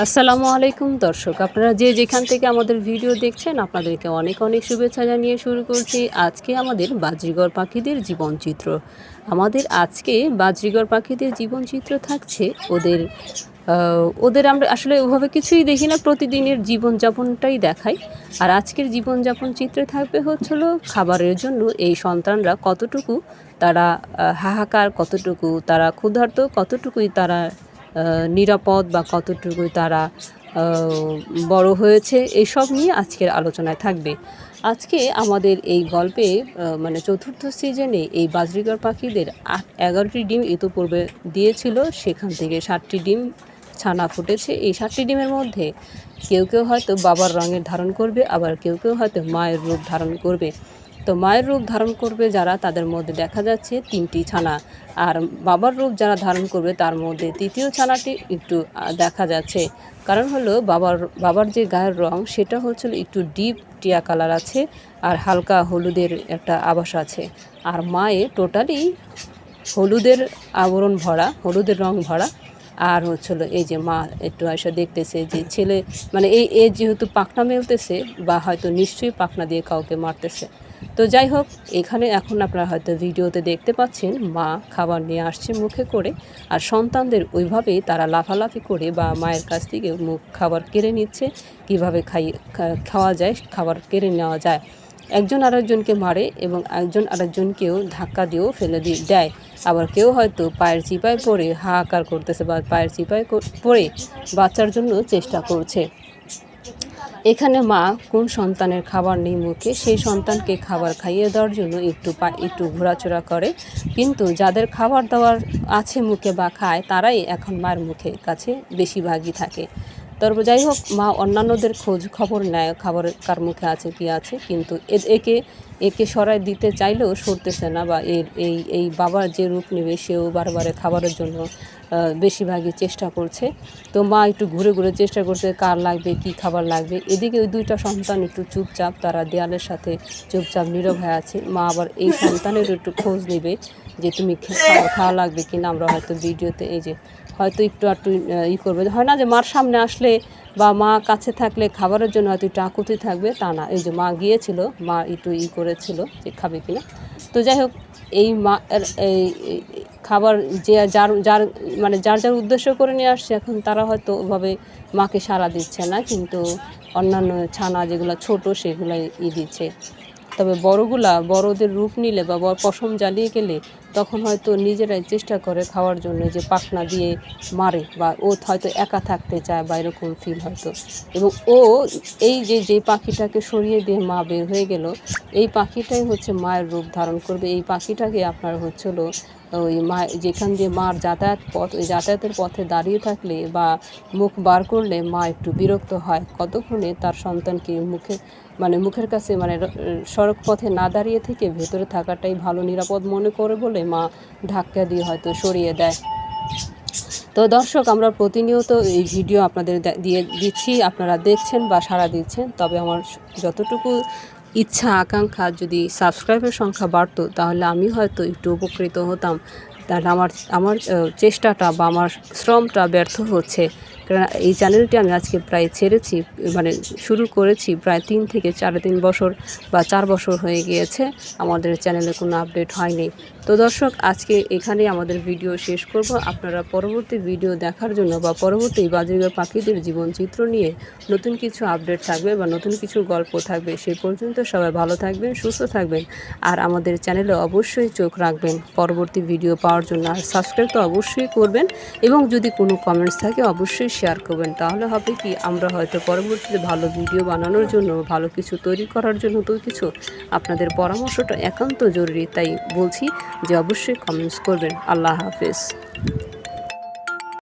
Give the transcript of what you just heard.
আসসালামু আলাইকুম, দর্শক। আপনারা যে যেখান থেকে আমাদের ভিডিও দেখছেন, আপনাদেরকে অনেক অনেক শুভেচ্ছা জানিয়ে শুরু করছি আজকে আমাদের বাজরিগর পাখিদের জীবনচিত্র আমাদের আজকে বাজরিগর পাখিদের জীবনচিত্র থাকছে ওদের ওদের আমরা আসলে ওভাবে কিছুই দেখি না, প্রতিদিনের জীবনযাপনটাই দেখাই। আর আজকের জীবনযাপন চিত্রে থাকবে হচ্ছিল খাবারের জন্য এই সন্তানরা কতটুকু তারা হাহাকার, কতটুকু তারা ক্ষুধার্ত, কতটুকুই তারা নিরাপদ বা কতটুকু তারা বড় হয়েছে এইসব নিয়ে আজকের আলোচনায় থাকবে। আজকে আমাদের এই গল্পে মানে চতুর্থ সিজনে এই বাজরিগর পাখিদের আট, এগারোটি ডিম ইতোপূর্বে দিয়েছিল, সেখান থেকে ষাটটি ডিম ছানা ফুটেছে। এই ষাটটি ডিমের মধ্যে কেউ কেউ হয়তো বাবার রঙের ধারণ করবে, আবার কেউ কেউ হয়তো মায়ের রূপ ধারণ করবে। তো মায়ের রূপ ধারণ করবে যারা, তাদের মধ্যে দেখা যাচ্ছে তিনটি ছানা। আর বাবার রূপ যারা ধারণ করবে, তার মধ্যে তৃতীয় ছানাটি একটু দেখা যাচ্ছে। কারণ হলো বাবার বাবার যে গায়ের রং, সেটা হচ্ছিল একটু ডিপ টিয়া কালার আছে আর হালকা হলুদের একটা আবাস আছে। আর মায়ে টোটালি হলুদের আবরণ ভরা, হলুদের রং ভরা। আর হচ্ছিল এই যে মা একটু এসে দেখতেছে যে ছেলে মানে এই, এ যেহেতু পাখনা মেলতেছে, বা হয়তো নিশ্চয়ই পাখনা দিয়ে কাউকে মারতেছে। তো যাই হোক, এখানে এখন আপনারা হয়তো ভিডিওতে দেখতে পাচ্ছেন, মা খাবার নিয়ে আসছে মুখে করে, আর সন্তানদের ওইভাবেই তারা লাফালাফি করে বা মায়ের কাছ থেকে মুখ খাবার কেড়ে নিচ্ছে, কীভাবে খাই খাওয়া যায়, খাবার কেড়ে নেওয়া যায়। একজন আরেকজনকে মারে এবং একজন আরেকজনকেও ধাক্কা দিয়েও ফেলে দিয়ে দেয়। আবার কেউ হয়তো পায়ের চিপায় পড়ে, হাহাকার করতেছে বা পায়ের চিপায় পড়ে বাচ্চার জন্য চেষ্টা করছে। এখানে মা কোন সন্তানের খাবার নেই মুখে, সেই সন্তানকে খাবার খাইয়ে দেওয়ার জন্য একটু পা, একটু ঘোরাচোরা করে। কিন্তু যাদের খাবার দাবার আছে মুখে বা খায়, তারাই এখন মায়ের মুখে কাছে বেশিরভাগই থাকে। তারপর যাই হোক মা অন্যান্যদের খোঁজ খবর নেয়, খাবার কার মুখে আছে, কি আছে, কিন্তু একে একে সরাই দিতে চাইলেও সরতেছে না বা এর, এই এই বাবার যে রূপ নেবে, সেও বারবারে খাবারের জন্য বেশিরভাগই চেষ্টা করছে। তো মা একটু ঘুরে ঘুরে চেষ্টা করছে, কার লাগবে, কি খাবার লাগবে। এদিকে ওই দুইটা সন্তান একটু চুপচাপ, তারা দেয়ালের সাথে চুপচাপ নীরব হয়ে আছে। মা আবার এই সন্তানের একটু খোঁজ নেবে যে, তুমি খে- খাওয়া লাগবে কিনা? আমরা হয়তো ভিডিওতে এই যে হয়তো একটু একটু ই করবে। হয় না যে মার সামনে আসলে বা মা কাছে থাকলে খাবারের জন্য হয়তো একটু আকুতি থাকবে, তা না। এই যে মা গিয়েছিল, মা একটু ই করেছিল যে খাবে কিনা। তো যাই হোক, এই মা এই, খাবার যে যার যার মানে যার যার উদ্দেশ্য করে নিয়ে আসছে, এখন তারা হয়তো ওভাবে মাকে সাড়া দিচ্ছে না, কিন্তু অন্যান্য ছানা যেগুলো ছোট, সেগুলাই ই দিচ্ছে। তবে বড়গুলা বড়দের রূপ নিলে বা পশম জ্বালিয়ে গেলে তখন হয়তো নিজেরাই চেষ্টা করে খাওয়ার জন্য যে পাখনা দিয়ে মারে বা ও হয়তো একা থাকতে চায় বা এরকম ফিল হয়তো। এবং ও এই যে যে পাখিটাকে সরিয়ে দিয়ে মা বের হয়ে গেল, এই পাখিটাই হচ্ছে মায়ের রূপ ধারণ করবে। এই পাখিটাকে আপনার হচ্ছিল ওই মা, যেখান দিয়ে মার যাতায়াত পথ, ওই যাতায়াতের পথে দাঁড়িয়ে থাকলে বা মুখ বার করলে মা একটু বিরক্ত হয়। কতক্ষণে তার সন্তানকে মুখে মানে মুখের কাছে মানে সড়ক পথে না দাঁড়িয়ে থেকে ভেতরে থাকাটাই ভালো নিরাপদ মনে করে বলে মা ধাক্কা দিয়ে হয়তো সরিয়ে দেয়। তো দর্শক, আমরা প্রতিনিয়ত এই ভিডিও আপনাদের দিয়ে দিচ্ছি। আপনারা দেখছেন বা সাড়া দিচ্ছেন। তবে আমার যতটুকু ইচ্ছা আকাঙ্ক্ষা যদি সাবস্ক্রাইবের সংখ্যা বাড়তো তাহলে আমি হয়তো একটু উপকৃত হতাম। তাহলে আমার আমার চেষ্টাটা বা আমার শ্রমটা ব্যর্থ হচ্ছে। কারণ এই চ্যানেলটি আমি আজকে প্রায় ছেড়েছি মানে শুরু করেছি প্রায় তিন থেকে সাড়ে তিন বছর বা চার বছর হয়ে গিয়েছে। আমাদের চ্যানেলে কোনো আপডেট হয়নি। তো দর্শক, আজকে এখানেই আমাদের ভিডিও শেষ করব। আপনারা পরবর্তী ভিডিও দেখার জন্য বা পরবর্তী বাজিগার পাখিদের জীবনচিত্র নিয়ে নতুন কিছু আপডেট থাকবে বা নতুন কিছু গল্প থাকবে সেই পর্যন্ত সবাই ভালো থাকবেন, সুস্থ থাকবেন। আর আমাদের চ্যানেলে অবশ্যই চোখ রাখবেন। পরবর্তী ভিডিও পাওয়ার জন্য। আর সাবস্ক্রাইব তো অবশ্যই করবেন এবং যদি কোনো কমেন্টস থাকে অবশ্যই শেয়ার করবেন। তাহলে হবে কি, আমরা হয়তো পরবর্তীতে ভালো ভিডিও বানানোর জন্য, ভালো কিছু তৈরি করার জন্য তো কিছু আপনাদের পরামর্শটা একান্ত জরুরি। তাই বলছি যে অবশ্যই কমেন্টস করবেন। আল্লাহ হাফেজ।